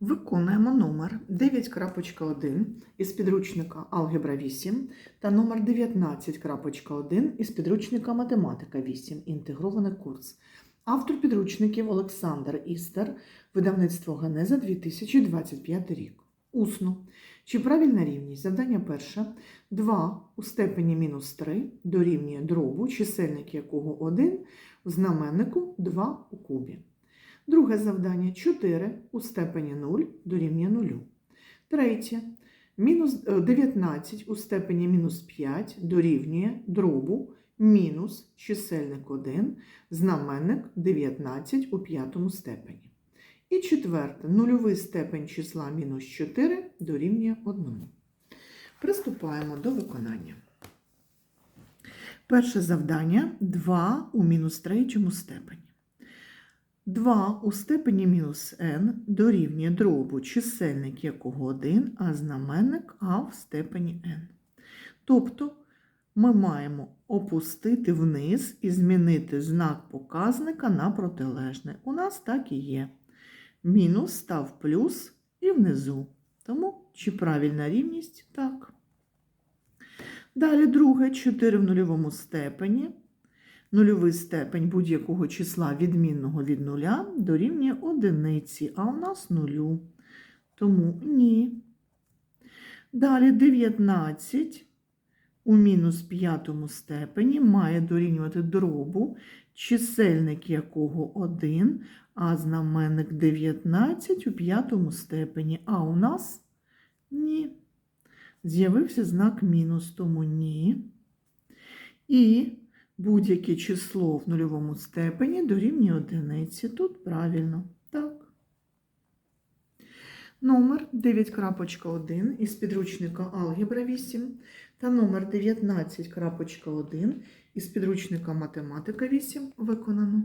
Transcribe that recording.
Виконуємо номер 9.1 із підручника Алгебра 8 та номер 19.1 із підручника Математика 8. Інтегрований курс. Автор підручників Олександр Істер, видавництво Генеза 2025 рік. Усно. Чи правильна рівність? Завдання перше. 2 у степені мінус 3 дорівнює дробу, чисельник якого 1, в знаменнику 2 у кубі. Друге завдання 4 у степені 0 дорівнює 0. Третє. Мінус е, 19 у степені мінус 5 дорівнює дробу мінус чисельник 1, знаменник 19 у п'ятому степені. І четверте. Нульовий степень числа мінус 4 дорівнює 1. Приступаємо до виконання. Перше завдання 2 у мінус третьому степені. 2 у степені мінус n дорівнює дробу, чисельник якого 1, а знаменник а в степені n. Тобто ми маємо опустити вниз і змінити знак показника на протилежний. У нас так і є. Мінус став плюс і внизу. Тому чи правильна рівність? Так. Далі друге 4 в нульовому степені. Нульовий степень будь-якого числа відмінного від нуля дорівнює одиниці, а у нас нулю. Тому ні. Далі 19 у мінус п'ятому степені має дорівнювати дробу, чисельник якого 1, а знаменник 19 у п'ятому степені. А у нас ні. З'явився знак мінус, тому ні. І будь-яке число в нульовому степені дорівнює одиниці. Тут правильно. Так. Номер 9.1 із підручника Алгебра 8 та номер 19.1 із підручника Математика 8 виконано.